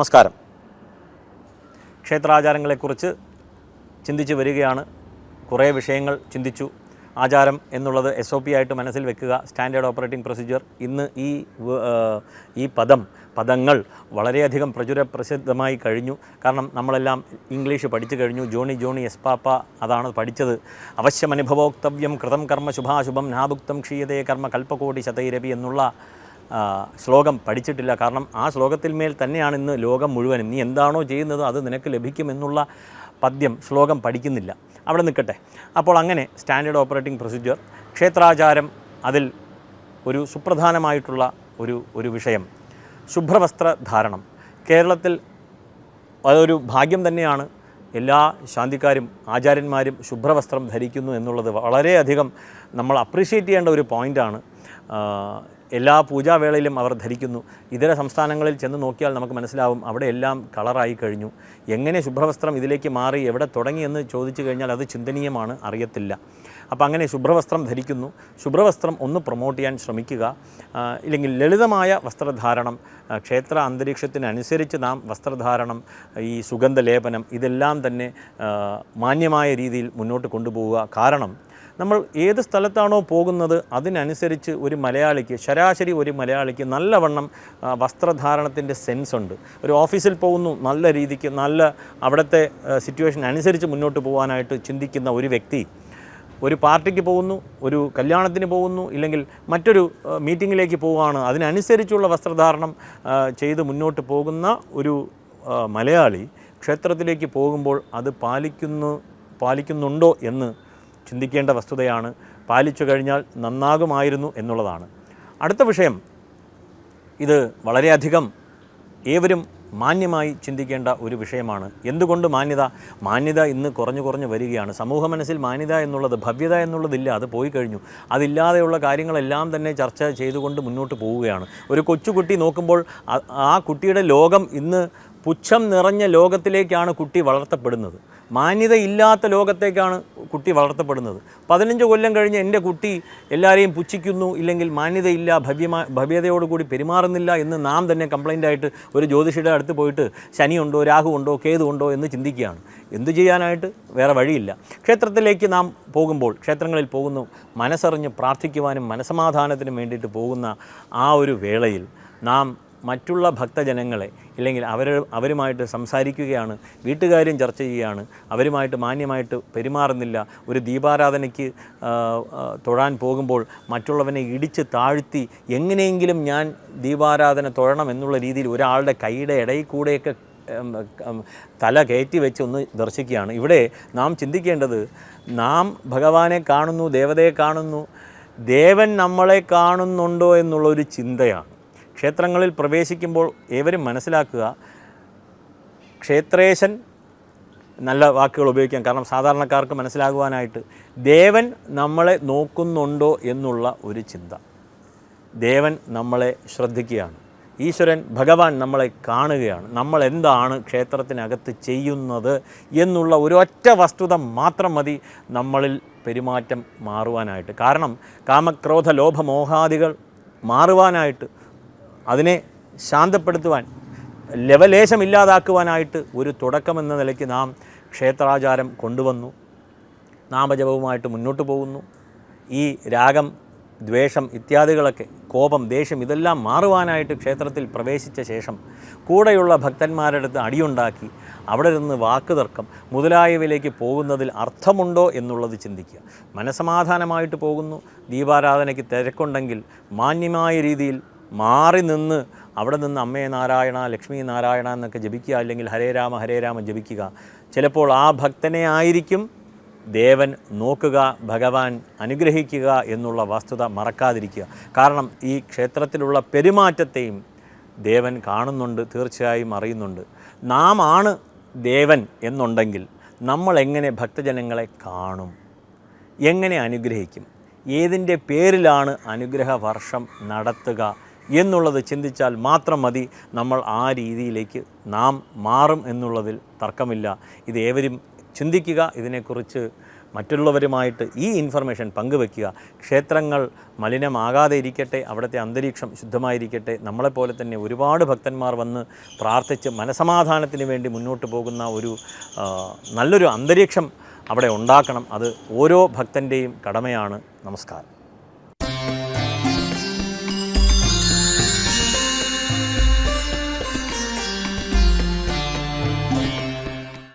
നമസ്കാരം. ക്ഷേത്രാചാരങ്ങളെക്കുറിച്ച് ചിന്തിച്ച് വരികയാണ്. കുറേ വിഷയങ്ങൾ ചിന്തിച്ചു. ആചാരം എന്നുള്ളത് എസ് ഒ പി ആയിട്ട് മനസ്സിൽ വെക്കുക. Standard operating procedure. ഇന്ന് ഈ ഈ പദം പദങ്ങൾ വളരെയധികം പ്രചുര പ്രസിദ്ധമായി കഴിഞ്ഞു. കാരണം നമ്മളെല്ലാം ഇംഗ്ലീഷ് പഠിച്ചു കഴിഞ്ഞു. ജോണി ജോണി എസ് പാപ്പ അതാണ് പഠിച്ചത്. അവശ്യമനുഭവോക്തവ്യം കൃതം കർമ്മ ശുഭാശുഭം നാഭുക്തം ക്ഷീയതേ കർമ്മ കൽപ്പകോടി ശതൈരവി എന്നുള്ള ശ്ലോകം പഠിച്ചിട്ടില്ല. കാരണം ആ ശ്ലോകത്തിൽ മേൽ തന്നെയാണ് ഇന്ന് ലോകം മുഴുവനും. നീ എന്താണോ ചെയ്യുന്നത് അത് നിനക്ക് ലഭിക്കുമെന്നുള്ള പദ്യം ശ്ലോകം പഠിക്കുന്നില്ല. അവിടെ നിൽക്കട്ടെ. അപ്പോൾ അങ്ങനെ സ്റ്റാൻഡേർഡ് ഓപ്പറേറ്റിംഗ് പ്രൊസീജിയർ ക്ഷേത്രാചാരം അതിൽ ഒരു സുപ്രധാനമായിട്ടുള്ള ഒരു ഒരു വിഷയം. ശുഭ്രവസ്ത്ര ധാരണം. കേരളത്തിൽ അതൊരു ഭാഗ്യം തന്നെയാണ്. എല്ലാ ശാന്തിക്കാരും ആചാര്യന്മാരും ശുഭ്രവസ്ത്രം ധരിക്കുന്നു എന്നുള്ളത് വളരെയധികം നമ്മൾ അപ്രീഷിയേറ്റ് ചെയ്യേണ്ട ഒരു പോയിന്റാണ് എല്ലാ പൂജാവേളയിലും അവർ ധരിക്കുന്നു. ഇതര സംസ്ഥാനങ്ങളിൽ ചെന്ന് നോക്കിയാൽ നമുക്ക് മനസ്സിലാവും അവിടെ എല്ലാം കളറായി കഴിഞ്ഞു. എങ്ങനെ ശുഭ്രവസ്ത്രം ഇതിലേക്ക് മാറി എവിടെ തുടങ്ങിയെന്ന് ചോദിച്ചു കഴിഞ്ഞാൽ അത് ചിന്തനീയമാണ് അറിയത്തില്ല. അപ്പോൾ അങ്ങനെ ശുഭ്രവസ്ത്രം ധരിക്കുന്നു. ശുഭ്രവസ്ത്രം ഒന്ന് പ്രൊമോട്ട് ചെയ്യാൻ ശ്രമിക്കുക. ഇല്ലെങ്കിൽ ലളിതമായ വസ്ത്രധാരണം ക്ഷേത്ര അന്തരീക്ഷത്തിനനുസരിച്ച് നാം വസ്ത്രധാരണം ഈ സുഗന്ധലേപനം ഇതെല്ലാം തന്നെ മാന്യമായ രീതിയിൽ മുന്നോട്ട് കൊണ്ടുപോവുക. കാരണം നമ്മൾ ഏത് സ്ഥലത്താണോ പോകുന്നത് അതിനനുസരിച്ച് ഒരു മലയാളിക്ക് ശരാശരി ഒരു മലയാളിക്ക് നല്ലവണ്ണം വസ്ത്രധാരണത്തിന്റെ സെൻസ് ഉണ്ട്. ഒരു ഓഫീസിൽ പോകുന്നു നല്ല രീതിക്ക് നല്ല അവിടുത്തെ സിറ്റുവേഷൻ അനുസരിച്ച് മുന്നോട്ട് പോകാനായിട്ട് ചിന്തിക്കുന്ന ഒരു വ്യക്തി ഒരു പാർട്ടിക്ക് പോകുന്നു ഒരു കല്യാണത്തിന് പോകുന്നു ഇല്ലെങ്കിൽ മറ്റൊരു മീറ്റിങ്ങിലേക്ക് പോവുകയാണ് അതിനനുസരിച്ചുള്ള വസ്ത്രധാരണം ചെയ്ത് മുന്നോട്ട് പോകുന്ന ഒരു മലയാളി ക്ഷേത്രത്തിലേക്ക് പോകുമ്പോൾ അത് പാലിക്കുന്നു പാലിക്കുന്നുണ്ടോ എന്ന് ചിന്തിക്കേണ്ട വസ്തുതയാണ്. പാലിച്ചു കഴിഞ്ഞാൽ നന്നാകുമായിരുന്നു എന്നുള്ളതാണ്. അടുത്ത വിഷയം ഇത് വളരെയധികം ഏവരും മാന്യമായി ചിന്തിക്കേണ്ട ഒരു വിഷയമാണ്. എന്തുകൊണ്ട് മാന്യത? മാന്യത ഇന്ന് കുറഞ്ഞു കുറഞ്ഞു വരികയാണ്. സമൂഹ മനസ്സിൽ മാന്യത എന്നുള്ളത് ഭവ്യത എന്നുള്ളതില്ല അത് പോയി കഴിഞ്ഞു. അതില്ലാതെയുള്ള കാര്യങ്ങളെല്ലാം തന്നെ ചർച്ച ചെയ്തുകൊണ്ട് മുന്നോട്ട് പോവുകയാണ്. ഒരു കൊച്ചുകുട്ടി നോക്കുമ്പോൾ ആ- കുട്ടിയുടെ ലോകം ഇന്ന് പുച്ഛം നിറഞ്ഞ ലോകത്തിലേക്കാണ് കുട്ടി വളർത്തപ്പെടുന്നത്. മാന്യത ഇല്ലാത്ത ലോകത്തേക്കാണ് കുട്ടി വളർത്തപ്പെടുന്നത്. പതിനഞ്ച് കൊല്ലം കഴിഞ്ഞ് എന്റെ കുട്ടി എല്ലാവരെയും പുച്ഛിക്കുന്നു ഇല്ലെങ്കിൽ മാന്യതയില്ല ഭവ്യമാ ഭവ്യതയോടുകൂടി പെരുമാറുന്നില്ല എന്ന് നാം തന്നെ കംപ്ലൈന്റ് ആയിട്ട് ഒരു ജ്യോതിഷിയുടെ അടുത്ത് പോയിട്ട് ശനിയുണ്ടോ രാഹു ഉണ്ടോ കേതു ഉണ്ടോ എന്ന് ചിന്തിക്കുകയാണ്. എന്തു ചെയ്യാനായിട്ട്? വേറെ വഴിയില്ല. ക്ഷേത്രത്തിലേക്ക് നാം പോകുമ്പോൾ ക്ഷേത്രങ്ങളിൽ പോകുന്നു മനസ്സറിഞ്ഞ് പ്രാർത്ഥിക്കുവാനും മനസമാധാനത്തിനും വേണ്ടിയിട്ട് പോകുന്ന ആ ഒരു വേളയിൽ നാം മറ്റുള്ള ഭക്തജനങ്ങളെ ഇല്ലെങ്കിൽ അവർ അവരുമായിട്ട് സംസാരിക്കുകയാണ് വീട്ടുകാരും ചർച്ച ചെയ്യുകയാണ് അവരുമായിട്ട് മാന്യമായിട്ട് പെരുമാറുന്നില്ല ഒരു ദീപാരാധനയ്ക്ക് തൊഴാൻ പോകുമ്പോൾ മറ്റുള്ളവനെ ഇടിച്ച് താഴ്ത്തി എങ്ങനെയെങ്കിലും ഞാൻ ദീപാരാധന തൊഴണം എന്നുള്ള രീതിയിൽ ഒരാളുടെ കൈയുടെ ഇടയിൽ കൂടെയൊക്കെ തല കയറ്റി വെച്ച് ഒന്ന് ദർശിക്കുകയാണ്. ഇവിടെ നാം ചിന്തിക്കേണ്ടത് നാം ഭഗവാനെ കാണുന്നു ദേവതയെ കാണുന്നു ദേവൻ നമ്മളെ കാണുന്നുണ്ടോ എന്നുള്ളൊരു ചിന്തയാണ്. ക്ഷേത്രങ്ങളിൽ പ്രവേശിക്കുമ്പോൾ ഏവരും മനസ്സിലാക്കുക ക്ഷേത്രേശൻ നല്ല വാക്കുകൾ ഉപയോഗിക്കാം. കാരണം സാധാരണക്കാർക്ക് മനസ്സിലാകുവാനായിട്ട് ദേവൻ നമ്മളെ നോക്കുന്നുണ്ടോ എന്നുള്ള ഒരു ചിന്ത. ദേവൻ നമ്മളെ ശ്രദ്ധിക്കുകയാണ്. ഈശ്വരൻ ഭഗവാൻ നമ്മളെ കാണുകയാണ്. നമ്മൾ എന്താണ് ക്ഷേത്രത്തിനകത്ത് ചെയ്യുന്നത് എന്നുള്ള ഒരൊറ്റ വസ്തുത മാത്രം മതി നമ്മളിൽ പെരുമാറ്റം മാറുവാനായിട്ട്. കാരണം കാമക്രോധ ലോഭമോഹാദികൾ മാറുവാനായിട്ട് അതിനെ ശാന്തപ്പെടുത്തുവാൻ ലവലേശം ഇല്ലാതാക്കുവാനായിട്ട് ഒരു തുടക്കമെന്ന നിലയ്ക്ക് നാം ക്ഷേത്രാചാരം കൊണ്ടുവന്നു. നാമജപവുമായിട്ട് മുന്നോട്ട് പോകുന്നു. ഈ രാഗം ദ്വേഷം ഇത്യാദികളൊക്കെ കോപം ദേഷ്യം ഇതെല്ലാം മാറുവാനായിട്ട് ക്ഷേത്രത്തിൽ പ്രവേശിച്ച ശേഷം കൂടെയുള്ള ഭക്തന്മാരുടെ അടുത്ത് അടിയുണ്ടാക്കി അവിടെ നിന്ന് വാക്കുതർക്കം മുതലായവയിലേക്ക് പോകുന്നതിൽ അർത്ഥമുണ്ടോ എന്നുള്ളത് ചിന്തിക്കുക. മനസമാധാനമായിട്ട് പോകുന്നു. ദീപാരാധനയ്ക്ക് തിരക്കുണ്ടെങ്കിൽ മാന്യമായ രീതിയിൽ മാറി നിന്ന് അവിടെ നിന്ന് അമ്മേ നാരായണ ലക്ഷ്മി നാരായണ എന്നൊക്കെ ജപിക്കുക അല്ലെങ്കിൽ ഹരേ രാമ ഹരേ രാമ ജപിക്കുക. ചിലപ്പോൾ ആ ഭക്തനെ ആയിരിക്കും ദേവൻ നോക്കുക ഭഗവാൻ അനുഗ്രഹിക്കുക എന്നുള്ള വസ്തുത മറക്കാതിരിക്കുക. കാരണം ഈ ക്ഷേത്രത്തിലുള്ള പെരുമാറ്റത്തെയും ദേവൻ കാണുന്നുണ്ട് തീർച്ചയായും അറിയുന്നുണ്ട്. നാം ആണ് ദേവൻ എന്നുണ്ടെങ്കിൽ നമ്മൾ എങ്ങനെ ഭക്തജനങ്ങളെ കാണും? എങ്ങനെ അനുഗ്രഹിക്കും? ഏതിന്റെ പേരിലാണ് അനുഗ്രഹ വർഷം നടത്തുക? എന്നുള്ളത് ചിന്തിച്ചാൽ മാത്രം മതി നമ്മൾ ആ രീതിയിലേക്ക് നാം മാറും എന്നുള്ളതിൽ തർക്കമില്ല. ഇത് ഏവരും ചിന്തിക്കുക ഇതിനെക്കുറിച്ച് മറ്റുള്ളവരുമായിട്ട് ഈ ഇൻഫർമേഷൻ പങ്കുവെക്കുക. ക്ഷേത്രങ്ങൾ മലിനമാകാതെ ഇരിക്കട്ടെ അവിടുത്തെ അന്തരീക്ഷം ശുദ്ധമായിരിക്കട്ടെ നമ്മളെപ്പോലെ തന്നെ ഒരുപാട് ഭക്തന്മാർ വന്ന് പ്രാർത്ഥിച്ച് മനസമാധാനത്തിന് വേണ്ടി മുന്നോട്ട് പോകുന്ന ഒരു നല്ലൊരു അന്തരീക്ഷം അവിടെ ഉണ്ടാക്കണം. അത് ഓരോ ഭക്തന്റെയും കടമയാണ്. നമസ്കാരം.